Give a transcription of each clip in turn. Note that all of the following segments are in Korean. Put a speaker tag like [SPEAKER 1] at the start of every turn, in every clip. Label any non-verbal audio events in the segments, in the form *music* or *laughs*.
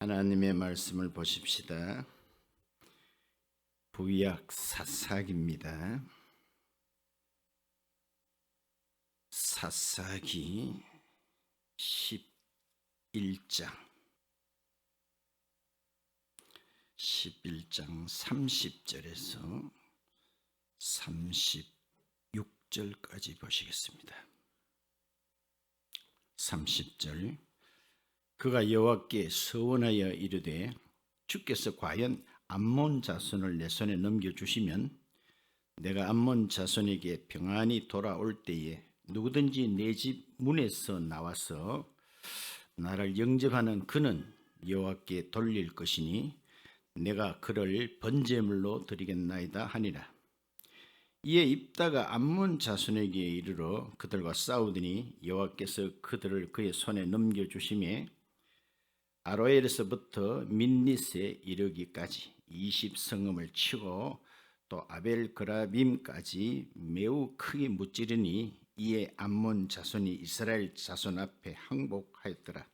[SPEAKER 1] 하나님의 말씀을 보십시다. 구약 사사기입니다. 사사기 11장 11장 30절에서 36절까지 보시겠습니다. 30절 그가 여호와께 서원하여 이르되 주께서 과연 암몬 자손을 내 손에 넘겨 주시면 내가 암몬 자손에게 평안히 돌아올 때에 누구든지 내 집 문에서 나와서 나를 영접하는 그는 여호와께 돌릴 것이니 내가 그를 번제물로 드리겠나이다 하니라. 이에 입다가 암몬 자손에게 이르러 그들과 싸우더니 여호와께서 그들을 그의 손에 넘겨 주심에 아로엘에서부터 민니스에 이르기까지 20성읍을 치고 또 아벨 그라빔까지 매우 크게 무찌르니 이에 암몬 자손이 이스라엘 자손 앞에 항복하였더라.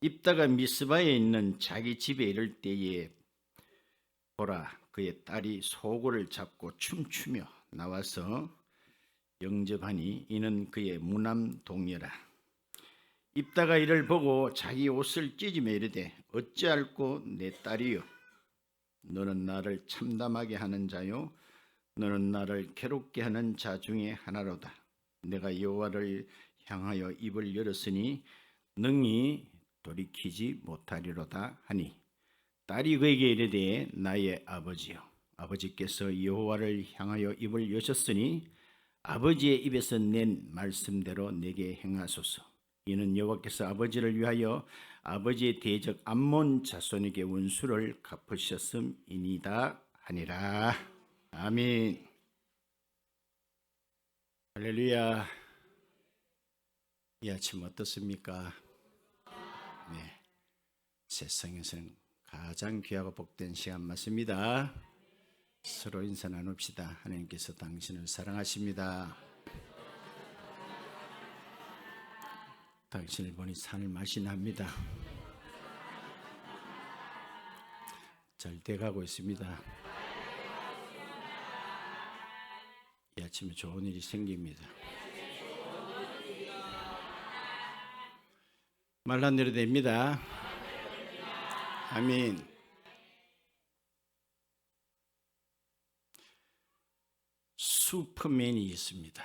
[SPEAKER 1] 입다가 미스바에 있는 자기 집에 이를 때에 보라 그의 딸이 소고를 잡고 춤추며 나와서 영접하니 이는 그의 무남 동료라. 입다가 이를 보고 자기 옷을 찢으며 이르되 어찌할꼬 내 딸이요 너는 나를 참담하게 하는 자요? 너는 나를 괴롭게 하는 자 중에 하나로다. 내가 여호와를 향하여 입을 열었으니 능히 돌이키지 못하리로다 하니. 딸이 그에게 이르되 나의 아버지요 아버지께서 여호와를 향하여 입을 여셨으니 아버지의 입에서 낸 말씀대로 내게 행하소서 이는 여호와께서 아버지를 위하여 아버지의 대적 암몬 자손에게 원수를 갚으셨음이니다 하니라. 아멘. 할렐루야. 이 아침 어떻습니까? 네. 세상에서는 가장 귀하고 복된 시간 맞습니다. 서로 인사 나눕시다. 하나님께서 당신을 사랑하십니다. 당신을 보니 산을 맛이 납니다. 잘 돼가고 있습니다. 이 아침에 좋은 일이 생깁니다. 말란 대로 됩니다. 아멘. 슈퍼맨이 있습니다.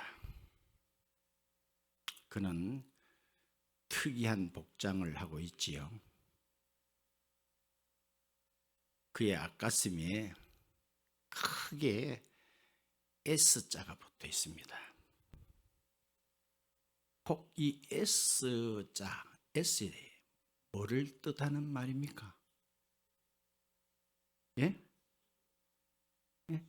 [SPEAKER 1] 그는 특이한 복장을 하고 있지요. 그의 앞가슴에 크게 S자가 붙어 있습니다. 혹 이 S자, S에 뭐를 뜻하는 말입니까? 예? 예?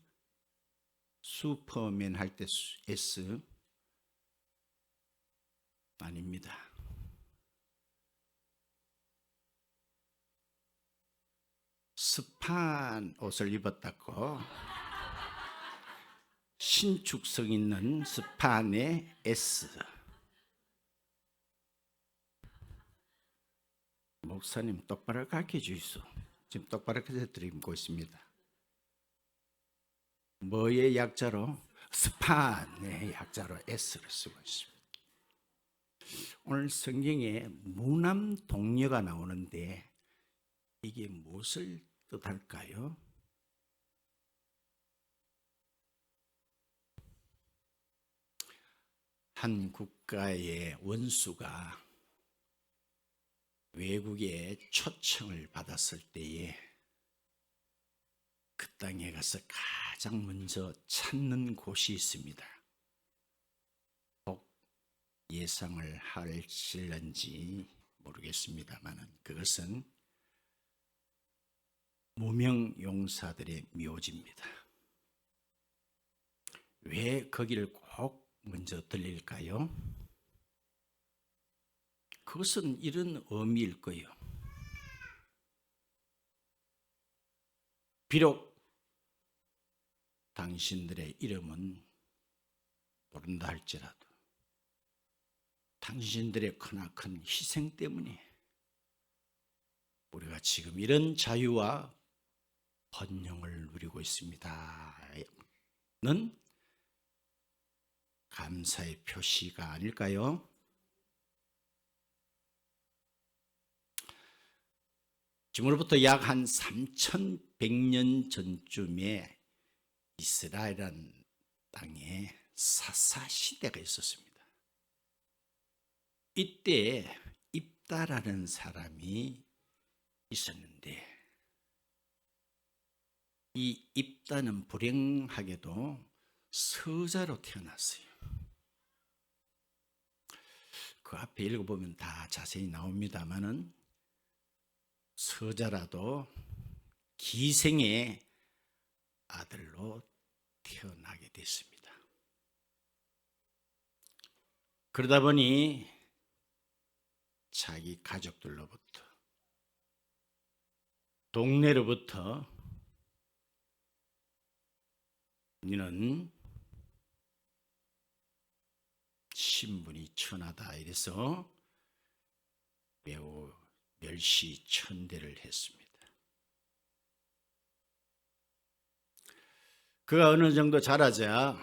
[SPEAKER 1] 슈퍼맨 할 때 S 아닙니다. 습한 옷을 입었다고. 신축성 있는 스판의 S. 목사님 똑바로 가르쳐 주이소 지금 똑바로 가르쳐 드리고 있습니다. 뭐의 약자로? 스판의 약자로 S를 쓰고 있습니다. 오늘 성경에 무남 동료가 나오는데 이게 무엇을 뜻할까요? 한 국가의 원수가 외국의 초청을 받았을 때에 그 땅에 가서 가장 먼저 찾는 곳이 있습니다. 혹 예상을 할실런지 모르겠습니다만 그것은 무명 용사들의 묘지입니다. 왜 거기를 꼭 먼저 들릴까요? 그것은 이런 의미일 거예요. 비록 당신들의 이름은 모른다 할지라도 당신들의 크나큰 희생 때문에 우리가 지금 이런 자유와 번영을 누리고 있습니다. 는 감사의 표시가 아닐까요? 지금으로부터 약 한 3,100년 전쯤에 이스라엘이라는 땅에 사사 시대가 있었습니다. 이때 입다라는 사람이 있었는데 이 입다는 불행하게도 서자로 태어났어요. 그 앞에 읽어보면 다 자세히 나옵니다만은 서자라도 기생의 아들로 태어나게 됐습니다. 그러다 보니 자기 가족들로부터 동네로부터 너는 신분이 천하다 이래서 매우 멸시 천대를 했습니다. 그가 어느 정도 자라자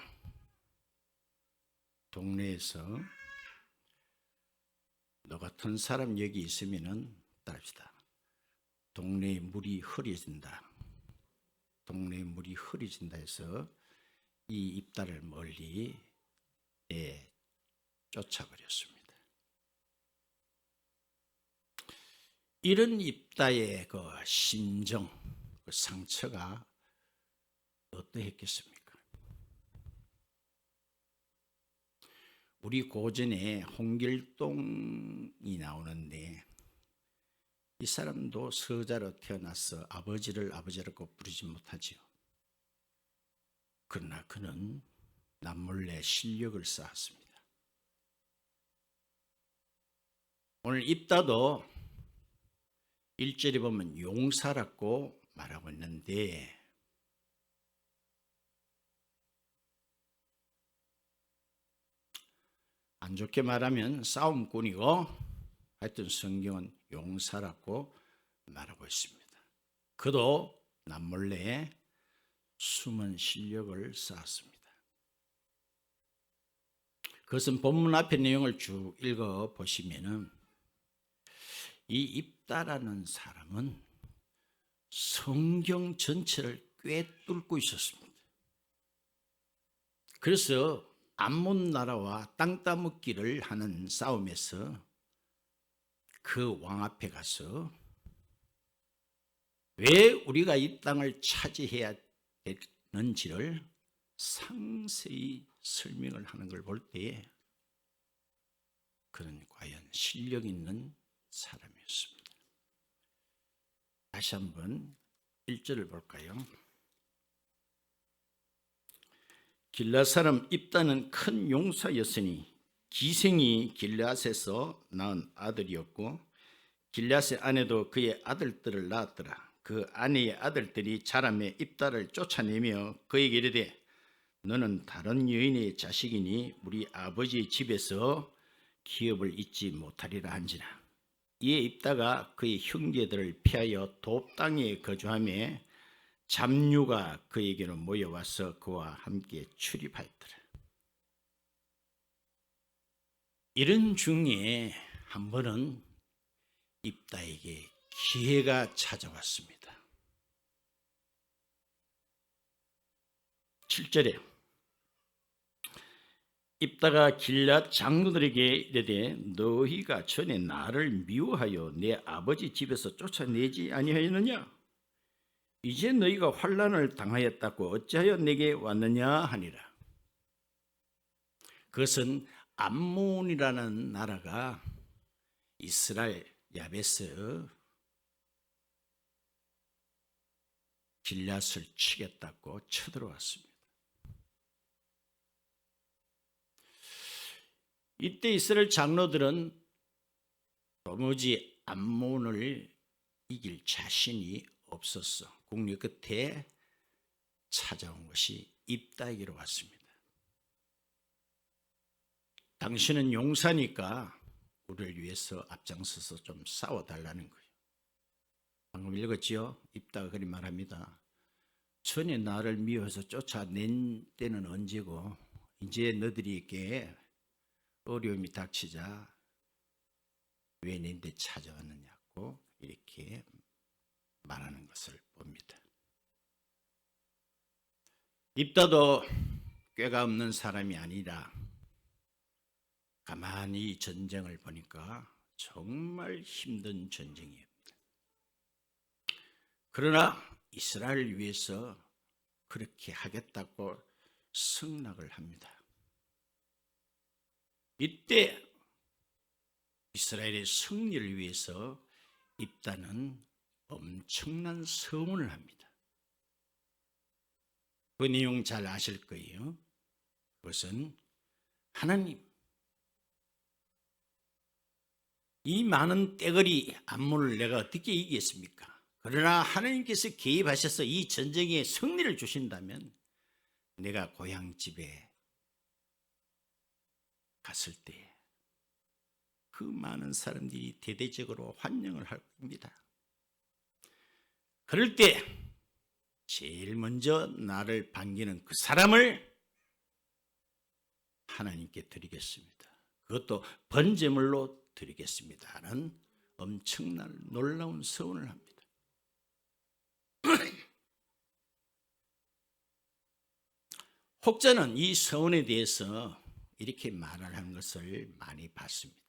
[SPEAKER 1] 동네에서 너 같은 사람 여기 있으면은 따릅시다. 동네의 물이 흐려진다. 동네의 물이 흐려진다 해서 이 입다를 멀리 내 쫓아버렸습니다. 이런 입다의 그 심정, 그 상처가 어떠했겠습니까? 우리 고전에 홍길동이 나오는데 이 사람도 서자로 태어나서 아버지를 아버지라고 부르지 못하지요. 그러나 그는 남몰래 실력을 쌓았습니다. 오늘 입다도 일절에 보면 용사라고 말하고 있는데 안 좋게 말하면 싸움꾼이고 하여튼 성경은 용사라고 말하고 있습니다. 그도 남몰래 숨은 실력을 쌓았습니다. 그것은 본문 앞의 내용을 쭉 읽어 보시면은 이 입다라는 사람은 성경 전체를 꿰뚫고 있었습니다. 그래서 암몬 나라와 땅 따먹기를 하는 싸움에서 그 왕 앞에 가서 왜 우리가 이 땅을 차지해야 되는지를 상세히 설명을 하는 걸 볼 때에 그는 과연 실력 있는 사람이었습니다. 다시 한번 1절을 볼까요? 길라 사람 입다는 큰 용사였으니 기생이 길라앗에서 낳은 아들이었고 길라앗의 아내도 그의 아들들을 낳았더라. 그 아내의 아들들이 자람에 입다를 쫓아내며 그에게 이르되 너는 다른 여인의 자식이니 우리 아버지 집에서 기업을 잊지 못하리라 한지라. 이에 입다가 그의 형제들을 피하여 돕 땅에 거주하며 잡류가 그에게로 모여와서 그와 함께 출입하였더라. 이런 중에 한 번은 입다에게 기회가 찾아왔습니다. 7절에 입다가 길랏 장로들에게 이르되 너희가 전에 나를 미워하여 내 아버지 집에서 쫓아내지 아니하였느냐? 이제 너희가 환란을 당하였다고 어찌하여 내게 왔느냐 하니라. 그것은 암몬이라는 나라가 이스라엘 야베스 길앗을 치겠다고 쳐들어왔습니다. 이때 이스라엘 장로들은 도무지 암몬을 이길 자신이 없었어. 국리 끝에 찾아온 것이 입다에게로 왔습니다. 당신은 용사니까 우리를 위해서 앞장서서 좀 싸워달라는 거예요. 방금 읽었지요? 입다가 그리 말합니다. 전에 나를 미워서 쫓아낸 때는 언제고 이제 너들에게 어려움이 닥치자 왜 내데 찾아왔느냐고 이렇게 말하는 것을 봅니다. 입다도 꾀가 없는 사람이 아니라 가만히 이 전쟁을 보니까 정말 힘든 전쟁이었습니다. 그러나 이스라엘을 위해서 그렇게 하겠다고 승낙을 합니다. 이때 이스라엘의 승리를 위해서 입다는 엄청난 서원을 합니다. 그 내용 잘 아실 거예요. 그것은 하나님 이 많은 떼거리 안문을 내가 어떻게 이기겠습니까? 그러나 하나님께서 개입하셔서 이 전쟁에 승리를 주신다면 내가 고향 집에 갔을 때그 많은 사람들이 대대적으로 환영을 할 겁니다. 그럴 때 제일 먼저 나를 반기는 그 사람을 하나님께 드리겠습니다. 그것도 번제물로 드리겠습니다는 엄청난 놀라운 서원을 합니다. *clears throat* 혹자는 이 서원에 대해서 이렇게 말을 한 것을 많이 봤습니다.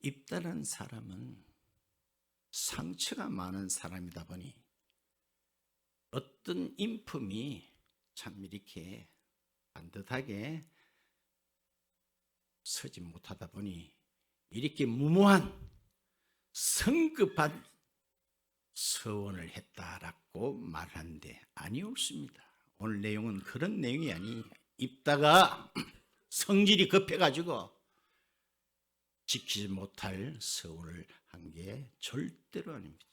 [SPEAKER 1] 입다란 사람은 상처가 많은 사람이다 보니 어떤 인품이 참 이렇게 반듯하게 서지 못하다 보니 이렇게 무모한 성급한 서원을 했다라고 말하는데 아니었습니다. 오늘 내용은 그런 내용이 아니 입다가 성질이 급해가지고 지키지 못할 서원을 한 게 절대로 아닙니다.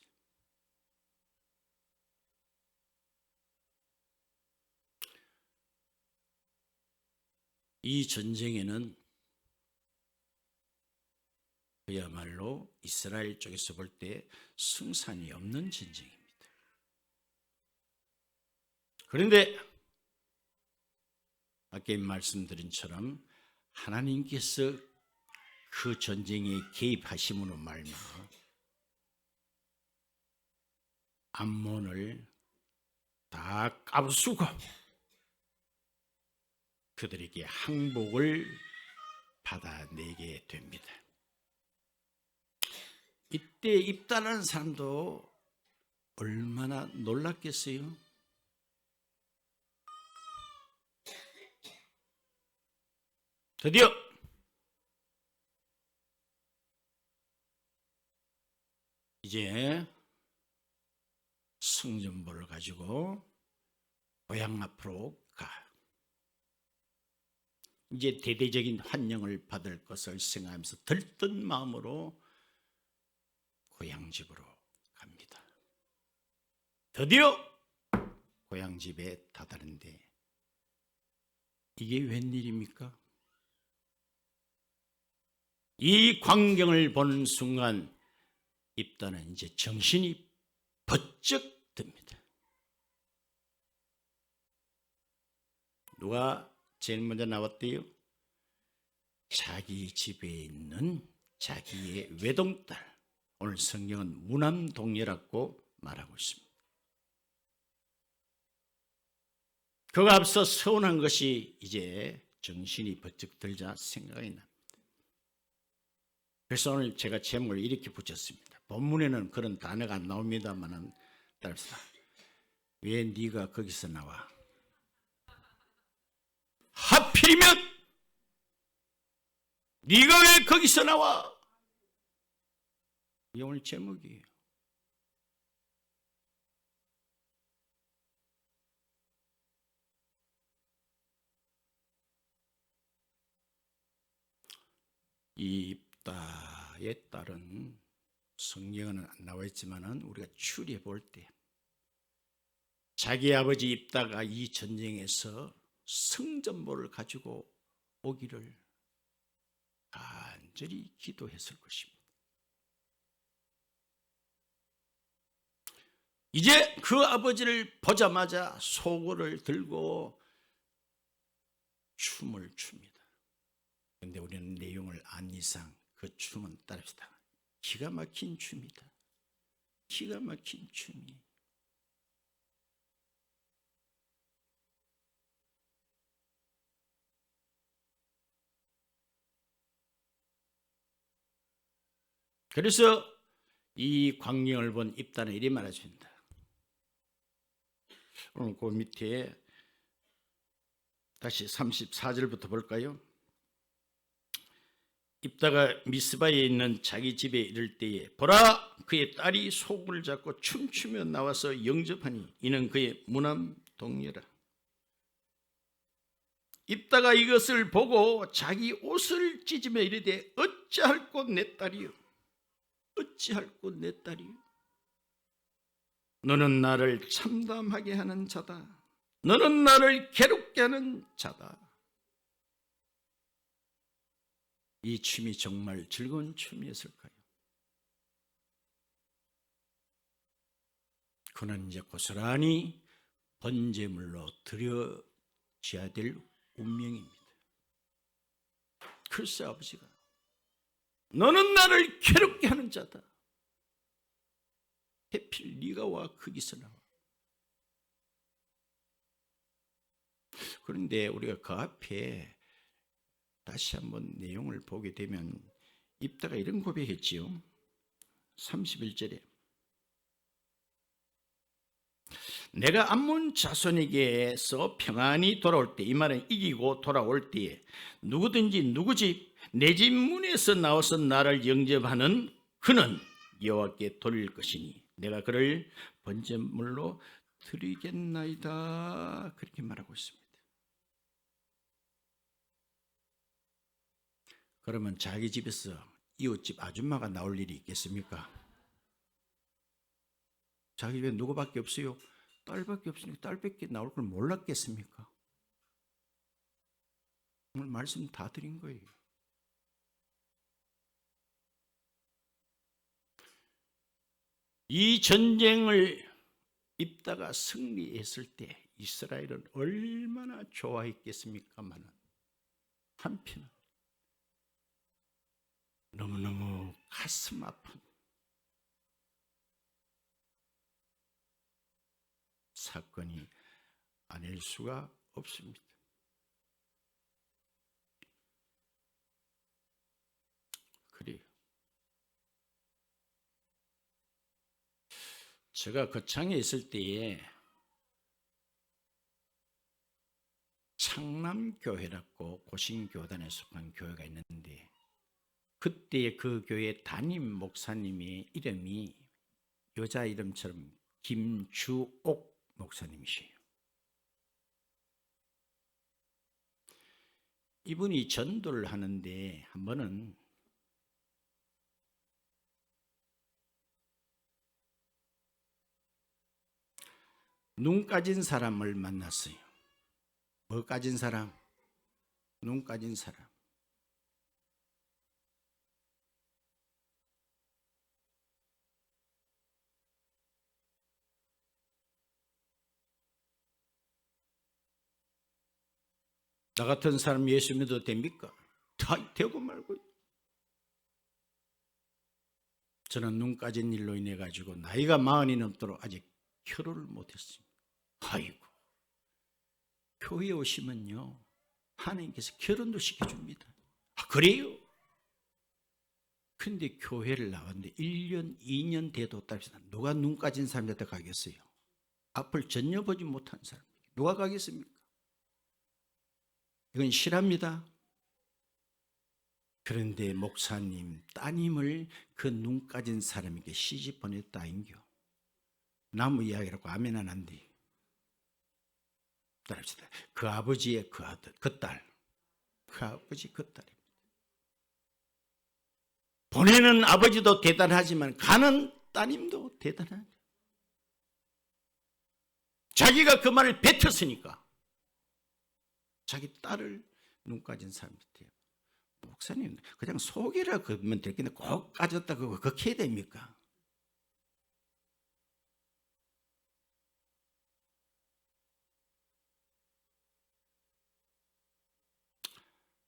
[SPEAKER 1] 이 전쟁에는 그야말로 이스라엘 쪽에서 볼 때 승산이 없는 전쟁입니다. 그런데 아까 말씀드린처럼 하나님께서 그 전쟁에 개입하심으로 말미암아 암몬을 다 까부수고 그들에게 항복을 받아내게 됩니다. 이때 입단하는 사람도 얼마나 놀랐겠어요? 드디어 이제 승전보를 가지고 고향 앞으로 가. 이제 대대적인 환영을 받을 것을 생각하면서 들뜬 마음으로 고향집으로 갑니다. 드디어 고향집에 다다른데 이게 웬일입니까? 이 광경을 보는 순간 입다는 이제 정신이 번쩍 듭니다. 누가 제일 먼저 나왔대요? 자기 집에 있는 자기의 외동딸. 오늘 성경은 무남동녀라고 말하고 있습니다. 그가 앞서 서운한 것이 이제 정신이 번쩍 들자 생각이 납니다. 그래서 오늘 제가 제목을 이렇게 붙였습니다. 본문에는 그런 단어가 안 나옵니다만은 따라서 왜 네가 거기서 나와? 하필이면 네가 왜 거기서 나와? 이 오늘 제목이에요. 이 입다에 따른 성경은 안 나와 있지만은 우리가 추리해 볼 때 자기 아버지 입다가 이 전쟁에서 승전보를 가지고 오기를 간절히 기도했을 것입니다. 이제 그 아버지를 보자마자 소고를 들고 춤을 춥니다. 근데 우리는 내용을 안 이상 그 춤은 따릅시다. 기가 막힌 춤이다. 기가 막힌 춤이. 그래서 이 광경을 본 입단은 이리 말해줍니다. 오늘 그 밑에 다시 34절부터 볼까요? 입다가 미스바에 있는 자기 집에 이를 때에 보라 그의 딸이 속을 잡고 춤추며 나와서 영접하니 이는 그의 무남 동료라. 입다가 이것을 보고 자기 옷을 찢으며 이르되 어찌할 곳내 딸이요? 어찌할 곳내 딸이요? 너는 나를 참담하게 하는 자다. 너는 나를 괴롭게 하는 자다 이 춤이 정말 즐거운 춤이었을까요? 그는 이제 고스란히 번제물로 드려져야 될 운명입니다. 글쎄 아버지가 너는 나를 괴롭게 하는 자다. 해필 네가 와 거기서 나와. 그런데 우리가 그 앞에 다시 한번 내용을 보게 되면 입다가 이런 고백했지요. 31절에 내가 암몬 자손에게서 평안히 돌아올 때 이 말은 이기고 돌아올 때에 누구든지 누구 집 내 집 문에서 나와서 나를 영접하는 그는 여호와께 돌릴 것이니 내가 그를 번제물로 드리겠나이다 그렇게 말하고 있습니다. 그러면 자기 집에서 이웃집 아줌마가 나올 일이 있겠습니까? 자기 집에 누구밖에 없어요? 딸밖에 없으니까 딸밖에 나올 걸 몰랐겠습니까? 오늘 말씀 다 드린 거예요. 이 전쟁을 입다가 승리했을 때 이스라엘은 얼마나 좋아했겠습니까마는 한편은 너무너무 가슴 아픈 사건이 아닐 수가 없습니다. 그래요. 제가 거창에 있을 때에 창남교회라고 고신교단에 속한 교회가 있는데 그때 그 교회 담임 목사님의 이름이 여자 이름처럼 김주옥 목사님이시에요. 이분이 전도를 하는데 한 번은 눈 까진 사람을 만났어요. 뭐 까진 사람? 눈 까진 사람. 나 같은 사람 예수 믿어도 됩니까? 다 되고 말고. 저는 눈 까진 일로 인해 가지고 나이가 마흔이 넘도록 아직 결혼을 못했습니다. 아이고, 교회 오시면요 하나님께서 결혼도 시켜줍니다. 아 그래요? 근데 교회를 나왔는데 1년, 2년 돼도 답시다. 누가 눈 까진 사람한테 가겠어요? 앞을 전혀 보지 못한 사람. 누가 가겠습니까? 이건 실합니다. 그런데 목사님, 따님을 그 눈 까진 사람에게 시집 보냈다 인겨. 나무 이야기라고 아멘 안 한디. 따라합시다. 그 아버지의 그 아들, 그 딸. 그 아버지 그 딸입니다. 보내는 아버지도 대단하지만 가는 따님도 대단하죠. 자기가 그 말을 뱉었으니까 자기 딸을 눈까진 사람 밑에 목사님, 그냥 속이라 그러면 되겠는데 꼭 까졌다 그거 그렇게 됩니까?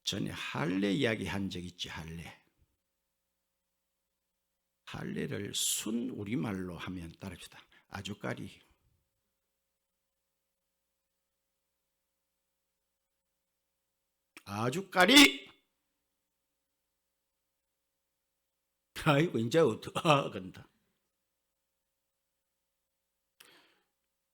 [SPEAKER 1] 전에 할례 이야기 한 적 있지 할례. 할례를 순 우리말로 하면 따릅시다. 아주까리 아주까리. *laughs* 아이고 이제 어떡하 건다.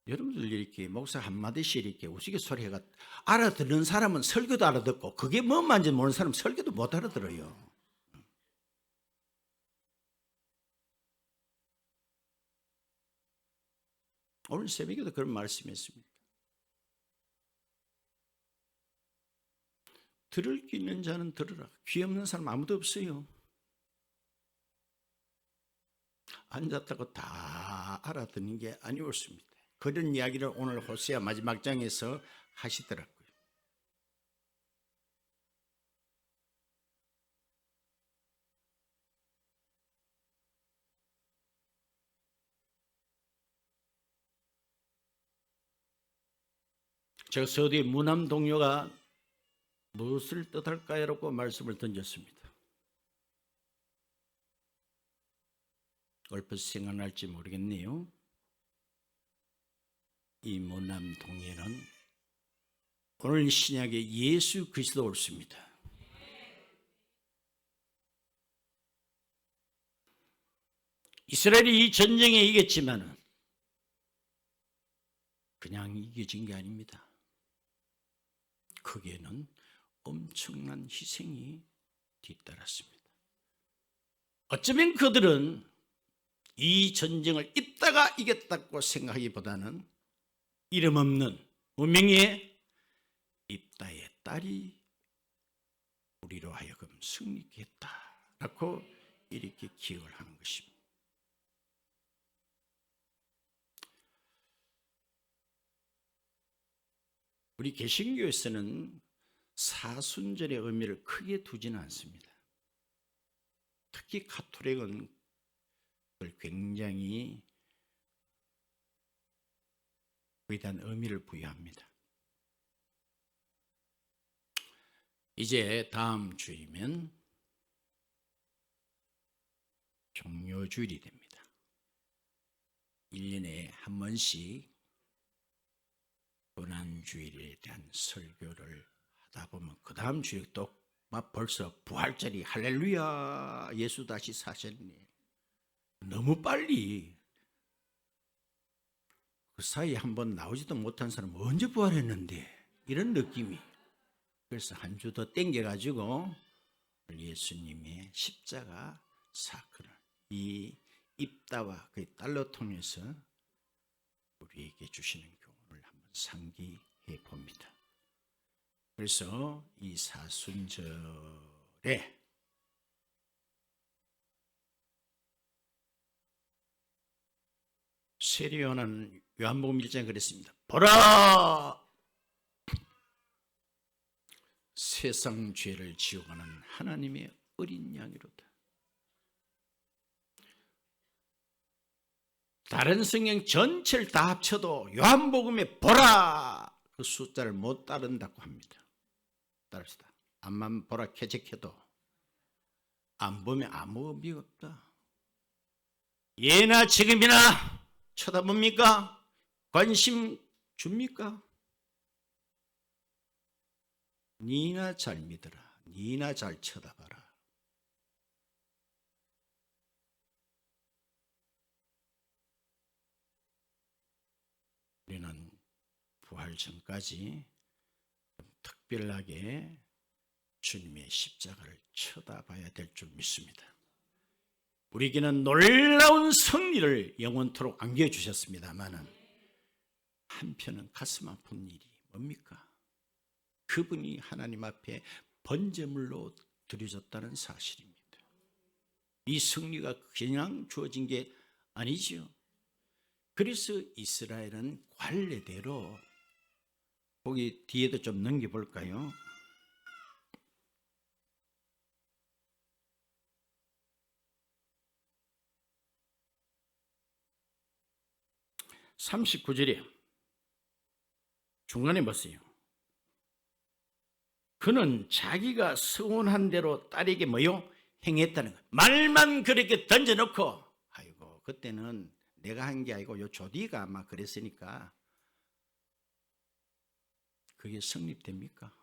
[SPEAKER 1] 여러분들 이렇게 목사 한마디씩 이렇게 우스갯소리가 알아듣는 사람은 설교도 알아듣고 그게 뭔 말인지 모르는 사람은 설교도 못 알아들어요. 오늘 새벽에도 그런 말씀했습니다. 들을 귀 있는 자는 들으라. 귀 없는 사람 아무도 없어요. 앉았다고 다 알아듣는 게 아니었습니다. 그런 이야기를 오늘 호세아 마지막 장에서 하시더라고요. 제가 서두에 무남 동료가 무엇을 뜻할까요라고 말씀을 던졌습니다. 얼핏 생각날지 모르겠네요. 이 모남 동해는 오늘 신약의 예수 그리스도 옳습니다. 이스라엘이 이 전쟁에 이겼지만은 그냥 이겨진 게 아닙니다. 거기에는 엄청난 희생이 뒤따랐습니다. 어쩌면 그들은 이 전쟁을 입다가 이겼다고 생각하기보다는 이름 없는 무명의 입다의 딸이 우리로 하여금 승리케 했다라고 이렇게 기억을 하는 것입니다. 우리 개신교에서는 사순절의 의미를 크게 두지는 않습니다. 특히 카톨릭은 굉장히 그에 대한 의미를 부여합니다. 이제 다음 주이면 종료주일이 됩니다. 1년에 한 번씩 고난주일에 대한 설교를 하다 보면 그 다음 주에 또 막 벌써 부활절이 할렐루야 예수 다시 사셨네. 너무 빨리 그 사이에 한 번 나오지도 못한 사람 언제 부활했는데 이런 느낌이 그래서 한 주 더 땡겨가지고 예수님의 십자가 사건을 이 입다와 그 딸로 통해서 우리에게 주시는 교훈을 한번 상기해 봅니다. 그래서 이 사순절에 세례요한은 요한복음 1장에 그랬습니다. 보라! 세상 죄를 지어가는 하나님의 어린 양이로다. 다른 성경 전체를 다 합쳐도 요한복음에 보라! 그 숫자를 못 따른다고 합니다. 따릅시다. 앞만 보라 캐적해도 안 보면 아무 의미 없다. 예나 지금이나 쳐다봅니까? 관심 줍니까? 니나 잘 믿어라. 니나 잘 쳐다봐라. 우리는 부활 전까지 특별하게 주님의 십자가를 쳐다봐야 될 줄 믿습니다. 우리에게는 놀라운 승리를 영원토록 안겨주셨습니다마는 한편은 가슴 아픈 일이 뭡니까? 그분이 하나님 앞에 번제물로 드려졌다는 사실입니다. 이 승리가 그냥 주어진 게 아니지요. 그래서 이스라엘은 관례대로 거기 뒤에도 좀 넘겨볼까요? 39절에 중간에 보세요. 그는 자기가 서운한 대로 딸에게 뭐요? 행했다는 거. 말만 그렇게 던져놓고 아이고 그때는 내가 한 게 아니고 요 조디가 아마 그랬으니까 그게 성립됩니까?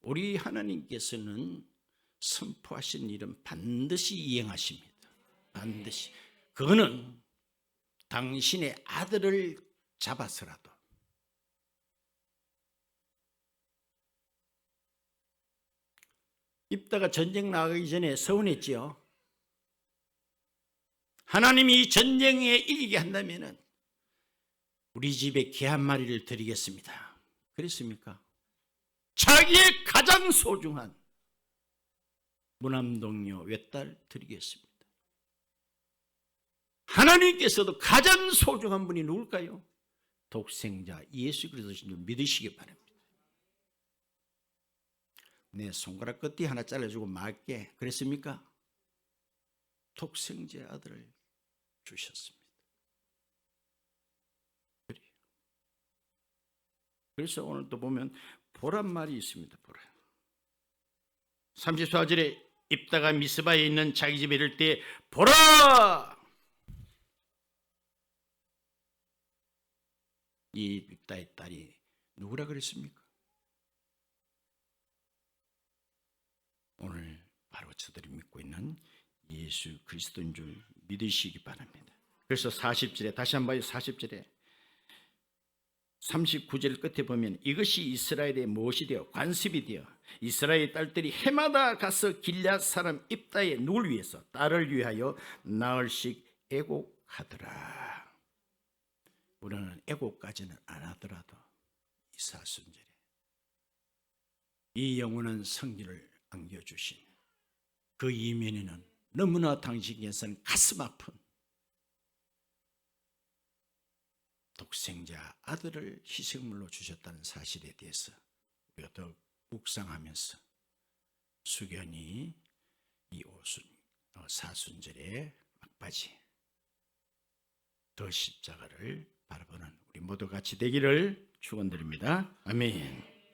[SPEAKER 1] 우리 하나님께서는 선포하신 일은 반드시 이행하십니다. 반드시. 그거는 당신의 아들을 잡아서라도 입다가 전쟁 나가기 전에 서운했지요. 하나님이 이 전쟁에 이기게 한다면은 우리 집에 개 한 마리를 드리겠습니다. 그랬습니까? 자기의 가장 소중한 무남동료 외딸 드리겠습니다. 하나님께서도 가장 소중한 분이 누굴까요? 독생자 예수 그리스도신 줄 믿으시기 바랍니다. 내 손가락 끝이 하나 잘라주고 말게 그랬습니까? 독생자 아들을 주셨습니다. 그래요. 그래서 오늘 또 보면 보란 말이 있습니다. 보라. 34절에 입다가 미스바에 있는 자기 집에 이를 때 보라! 이 입다의 딸이 누구라 그랬습니까? 오늘 바로 저들이 믿고 있는 예수 그리스도인 줄 믿으시기 바랍니다. 그래서 40절에 다시 한번 40절에 39절 끝에 보면 이것이 이스라엘의 무엇이 되어 관습이 되어 이스라엘 딸들이 해마다 가서 길앗 사람 입다에 누굴 위해서 딸을 위하여 나흘씩 애곡하더라. 우리는 애곡까지는 안 하더라도 이사순절에 이 영원한 성질을 안겨주신 그 이면에는 너무나 당신께서는 가슴 아픈 독생자 아들을 희생물로 주셨다는 사실에 대해서 우리가 더 묵상하면서 수견이 이 오순 어, 사순절의 막바지 더 십자가를 바라보는 우리 모두 같이 되기를 축원드립니다. 아멘.